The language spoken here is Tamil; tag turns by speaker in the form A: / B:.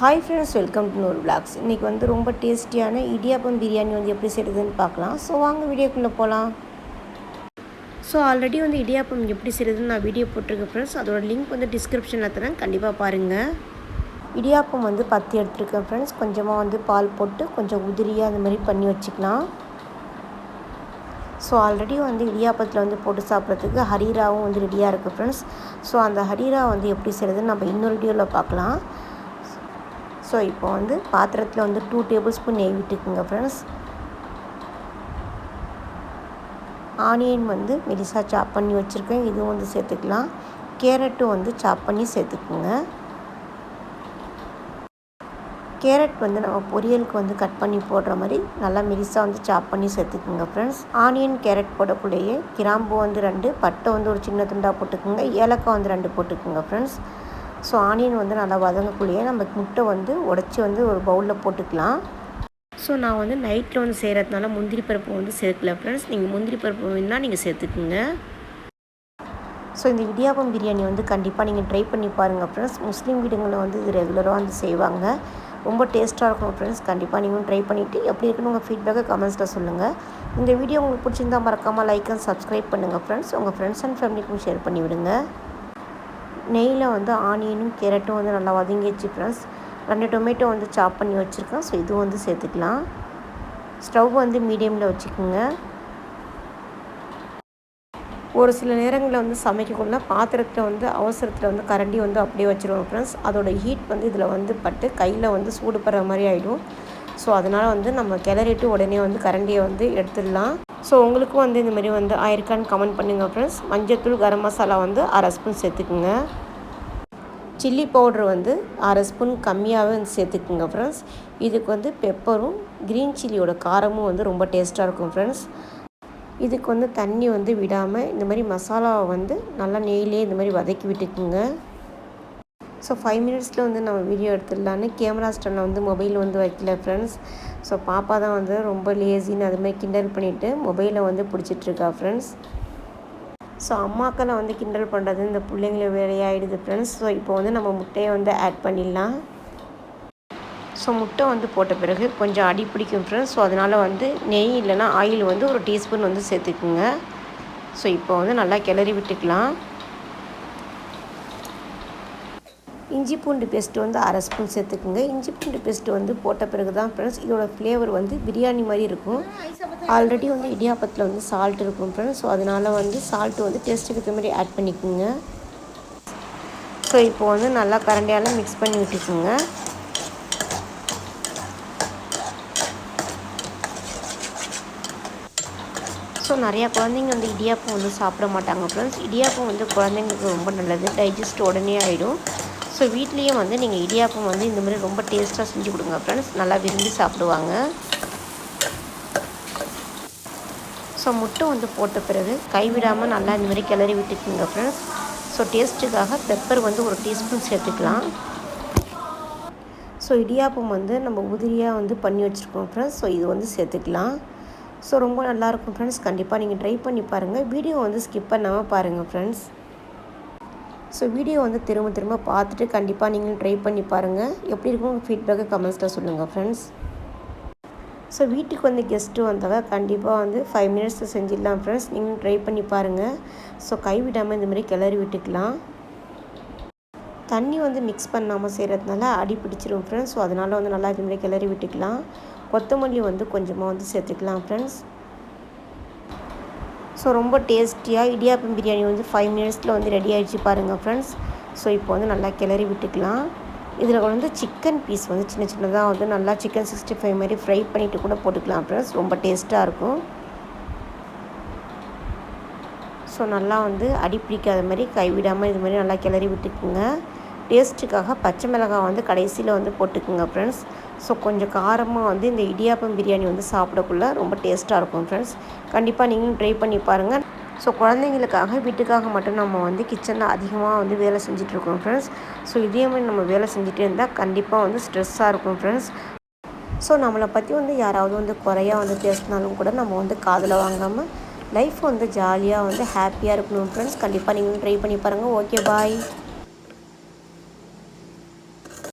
A: ஹாய் ஃப்ரெண்ட்ஸ் வெல்கம் டு நூறு பிளாக்ஸ் இன்றைக்கி வந்து ரொம்ப டேஸ்டியான இடியாப்பம் பிரியாணி வந்து எப்படி செய்கிறதுன்னு பார்க்கலாம். ஸோ வாங்க வீடியோக்குள்ளே போகலாம் ஸோ ஆல்ரெடி வந்து இடியாப்பம் எப்படி செய்கிறதுன்னு நான் வீடியோ போட்டிருக்கேன் ஃப்ரெண்ட்ஸ் அதோட லிங்க் வந்து டிஸ்கிரிப்ஷனில் தரேன். கண்டிப்பாக பாருங்கள் இடியாப்பம் வந்து பத்து எடுத்துருக்கேன் ஃப்ரெண்ட்ஸ் கொஞ்சமாக வந்து பால் போட்டு கொஞ்சம் உதிரியாக அந்த மாதிரி பண்ணி வச்சுக்கலாம். ஸோ ஆல்ரெடி வந்து இடியாப்பத்தில் வந்து போட்டு சாப்பிட்றதுக்கு ஹரீராவும் வந்து ரெடியாக இருக்குது ஃப்ரெண்ட்ஸ் ஸோ அந்த ஹரீரா வந்து எப்படி செய்கிறதுன்னு நம்ம இன்னொரு வீடியோவில் பார்க்கலாம். ஸோ இப்போ வந்து பாத்திரத்தில் வந்து டூ டேபிள் ஸ்பூன் நெய் விட்டுக்குங்க ஃப்ரெண்ட்ஸ் ஆனியன் வந்து மெலிசாக சாப் பண்ணி வச்சுருக்கேன். இதுவும் வந்து சேர்த்துக்கலாம். கேரட்டும் வந்து சாப் பண்ணி சேர்த்துக்குங்க. கேரட் வந்து நம்ம பொரியலுக்கு வந்து கட் பண்ணி போடுற மாதிரி நல்லா மெலிசாக வந்து சாப் பண்ணி சேர்த்துக்குங்க ஃப்ரெண்ட்ஸ் ஆனியன் கேரட் போடக்குள்ளேயே கிராம்பு வந்து ரெண்டு பட்டை வந்து ஒரு சின்ன துண்டாக போட்டுக்குங்க. ஏலக்காய் வந்து ரெண்டு போட்டுக்குங்க ஃப்ரெண்ட்ஸ் ஸோ ஆனியன் வந்து நல்லா வதங்கக்குள்ளேயே நம்ம முட்டை வந்து உடச்சி வந்து ஒரு பவுலில் போட்டுக்கலாம். ஸோ நான் வந்து நைட்டில் வந்து செய்கிறதுனால முந்திரி பருப்பு வந்து சேர்க்கல ஃப்ரெண்ட்ஸ் நீங்கள் முந்திரி பருப்பு வேணால் நீங்கள் சேர்த்துக்குங்க. ஸோ இந்த இடியாப்பம் பிரியாணி வந்து கண்டிப்பாக நீங்கள் ட்ரை பண்ணி பாருங்கள் ஃப்ரெண்ட்ஸ் முஸ்லீம் வீடுங்களில் வந்து இது ரெகுலராக வந்து செய்வாங்க. ரொம்ப டேஸ்ட்டாக இருக்கும் ஃப்ரெண்ட்ஸ் கண்டிப்பாக நீங்களும் ட்ரை பண்ணிவிட்டு எப்படி இருக்குன்னு உங்கள் ஃபீட்பேக்கை கமெண்ட்ஸில் சொல்லுங்கள் இந்த வீடியோ உங்களுக்கு பிடிச்சிருந்தால் மறக்காமல் லைக் அண்ட் சப்ஸ்கிரைப் பண்ணுங்கள் ஃப்ரெண்ட்ஸ் உங்கள் ஃப்ரெண்ட்ஸ் அண்ட் ஃபேமிலிக்கும் ஷேர் பண்ணி விடுங்க நெய்யில் வந்து ஆனியனும் கேரட்டும் வந்து நல்லா வதங்கிடுச்சு ஃப்ரெண்ட்ஸ் ரெண்டு டொமேட்டோ வந்து சாப் பண்ணி வச்சுருக்கேன். ஸோ இதுவும் வந்து சேர்த்துக்கலாம். ஸ்டவ் வந்து மீடியமில் வச்சுக்கோங்க. ஒரு சில நேரங்களில் வந்து சமைக்கக்குள்ள பாத்திரத்தில் வந்து அவசரத்தில் வந்து கரண்டி வந்து அப்படியே வச்சுருவோம் ஃப்ரெண்ட்ஸ் அதோடய ஹீட் வந்து இதில் வந்து பட்டு கையில் வந்து சூடு படுற மாதிரி ஆகிடும் ஸோ அதனால் வந்து நம்ம கிளறிட்டு உடனே வந்து கரண்டியை வந்து எடுத்துடலாம். ஸோ உங்களுக்கும் வந்து இந்த மாதிரி வந்து ஆயிருக்கான்னு கமெண்ட் பண்ணுங்கள் ஃப்ரெண்ட்ஸ் மஞ்சத்தூள் கரம் மசாலா வந்து அரை ஸ்பூன் சேர்த்துக்குங்க. சில்லி பவுட்ரு வந்து அரை ஸ்பூன் கம்மியாகவே வந்து சேர்த்துக்குங்க ஃப்ரெண்ட்ஸ் இதுக்கு வந்து பெப்பரும் க்ரீன் சில்லியோட காரமும் வந்து ரொம்ப டேஸ்ட்டாக இருக்கும் ஃப்ரெண்ட்ஸ் இதுக்கு வந்து தண்ணி வந்து விடாமல் இந்த மாதிரி மசாலாவை வந்து நல்லா நெய்லேயே இந்த மாதிரி வதக்கி விட்டுக்குங்க. ஸோ ஃபைவ் மினிட்ஸில் வந்து நம்ம வீடியோ எடுத்துடலான்னு கேமரா ஸ்டாண்டில் வந்து மொபைல் வந்து வைக்கல ஃப்ரெண்ட்ஸ் ஸோ பாப்பா தான் வந்து ரொம்ப லேசின்னு அதுமாதிரி கிண்டல் பண்ணிவிட்டு மொபைலை வந்து பிடிச்சிட்ருக்கா ஃப்ரெண்ட்ஸ் ஸோ அம்மாக்கெல்லாம் வந்து கிண்டல் பண்ணுறது இந்த பிள்ளைங்கள வேலையாகிடுது ஃப்ரெண்ட்ஸ் ஸோ இப்போ வந்து நம்ம முட்டையை வந்து ஆட் பண்ணிடலாம். ஸோ முட்டை வந்து போட்ட பிறகு கொஞ்சம் அடி பிடிக்கும் ஃப்ரெண்ட்ஸ் ஸோ அதனால் வந்து நெய் இல்லைனா ஆயில் வந்து ஒரு டீஸ்பூன் வந்து சேர்த்துக்குங்க. ஸோ இப்போ வந்து நல்லா கிளறி விட்டுக்கலாம். இஞ்சி பூண்டு பேஸ்ட்டு வந்து அரை ஸ்பூன் சேர்த்துக்குங்க. இஞ்சி பூண்டு பேஸ்ட்டு வந்து போட்ட பிறகு தான் ஃப்ரெண்ட்ஸ் இதோட ஃப்ளேவர் வந்து பிரியாணி மாதிரி இருக்கும். ஆல்ரெடி வந்து இடியாப்பத்தில் வந்து சால்ட் இருக்கும் ஃப்ரெண்ட்ஸ் ஸோ அதனால் வந்து சால்ட்டு வந்து டேஸ்ட்டுக்கு ஏற்ற மாதிரி ஆட் பண்ணிக்கோங்க. ஸோ இப்போ வந்து நல்லா கரண்டியால் மிக்ஸ் பண்ணி விட்டுக்குங்க. ஸோ நிறையா குழந்தைங்க வந்து இடியாப்பம் வந்து சாப்பிட மாட்டாங்க ஃப்ரெண்ட்ஸ் இடியாப்பம் வந்து குழந்தைங்களுக்கு ரொம்ப நல்லது. டைஜஸ்ட் உடனே ஆகிடும் ஸோ வீட்லேயும் வந்து நீங்கள் இடியாப்பம் வந்து இந்த மாதிரி ரொம்ப டேஸ்ட்டாக செஞ்சு கொடுங்க ஃப்ரெண்ட்ஸ் நல்லா விரும்பி சாப்பிடுவாங்க. ஸோ முட்டை வந்து போட்ட பிறகு கைவிடாமல் நல்லா இந்த மாதிரி கிளறி விட்டுக்குங்க ஃப்ரெண்ட்ஸ் ஸோ டேஸ்ட்டுக்காக பெப்பர் வந்து ஒரு டீஸ்பூன் சேர்த்துக்கலாம். ஸோ இடியாப்பம் வந்து நம்ம உதிரியாக வந்து பண்ணி வச்சுருக்கோம் ஃப்ரெண்ட்ஸ் ஸோ இது வந்து சேர்த்துக்கலாம். ஸோ ரொம்ப நல்லாயிருக்கும் ஃப்ரெண்ட்ஸ் கண்டிப்பாக நீங்கள் ட்ரை பண்ணி பாருங்கள் வீடியோ வந்து ஸ்கிப் பண்ணாமல் பாருங்கள் ஃப்ரெண்ட்ஸ் ஸோ வீடியோ வந்து திரும்ப திரும்ப பார்த்துட்டு கண்டிப்பாக நீங்களும் ட்ரை பண்ணி பாருங்கள் எப்படி இருக்கும் உங்கள் ஃபீட்பேக்கை கமெண்ட்ஸில் சொல்லுங்கள் ஃப்ரெண்ட்ஸ் ஸோ வீட்டுக்கு வந்து கெஸ்ட்டு வந்தாங்க கண்டிப்பாக வந்து ஃபைவ் மினிட்ஸில் செஞ்சிடலாம் ஃப்ரெண்ட்ஸ் நீங்களும் ட்ரை பண்ணி பாருங்கள் ஸோ கைவிடாமல் இந்த மாதிரி கிளறி விட்டுக்கலாம். தண்ணி வந்து மிக்ஸ் பண்ணாமல் செய்கிறதுனால அடி பிடிச்சிரும் ஃப்ரெண்ட்ஸ் ஸோ அதனால் வந்து நல்லா இது மாதிரி கிளறி விட்டுக்கலாம். கொத்தமல்லி வந்து கொஞ்சமாக வந்து சேர்த்துக்கலாம் ஃப்ரெண்ட்ஸ் ஸோ ரொம்ப டேஸ்டியாக இடியாப்பம் பிரியாணி வந்து ஃபைவ் மினிட்ஸில் வந்து ரெடி ஆகிடுச்சு பாருங்கள் ஃப்ரெண்ட்ஸ் ஸோ இப்போ வந்து நல்லா கிளறி விட்டுக்கலாம். இதில் வந்து சிக்கன் பீஸ் வந்து சின்ன சின்னதாக வந்து நல்லா சிக்கன் சிக்ஸ்டி ஃபைவ் மாதிரி ஃப்ரை பண்ணிவிட்டு கூட போட்டுக்கலாம் ஃப்ரெண்ட்ஸ் ரொம்ப டேஸ்ட்டாக இருக்கும். ஸோ நல்லா வந்து அடி பிடிக்காத மாதிரி கைவிடாமல் இது மாதிரி நல்லா கிளறி விட்டுக்குங்க. டேஸ்ட்டுக்காக பச்சை மிளகாய் வந்து கடைசியில் வந்து போட்டுக்குங்க ஃப்ரெண்ட்ஸ் ஸோ கொஞ்சம் காரமாக வந்து இந்த இடியாப்பம் பிரியாணி வந்து சாப்பிடக்குள்ள ரொம்ப டேஸ்ட்டாக இருக்கும் ஃப்ரெண்ட்ஸ் கண்டிப்பாக நீங்களும் ட்ரை பண்ணி பாருங்கள் ஸோ குழந்தைங்களுக்காக வீட்டுக்காக மட்டும் நம்ம வந்து கிச்சனில் அதிகமாக வந்து வேலை செஞ்சிட்ருக்கோம் ஃப்ரெண்ட்ஸ் ஸோ இதே மாதிரி நம்ம வேலை செஞ்சுட்டே இருந்தால் கண்டிப்பாக வந்து ஸ்ட்ரெஸ்ஸாக இருக்கும் ஃப்ரெண்ட்ஸ் ஸோ நம்மளை பற்றி வந்து யாராவது வந்து குறையாக வந்து பேசினாலும் கூட நம்ம வந்து காதில் வாங்காமல் லைஃப் வந்து ஜாலியாக வந்து ஹாப்பியாக இருக்கணும் ஃப்ரெண்ட்ஸ் கண்டிப்பாக நீங்களும் ட்ரை பண்ணி பாருங்கள் ஓகே பாய்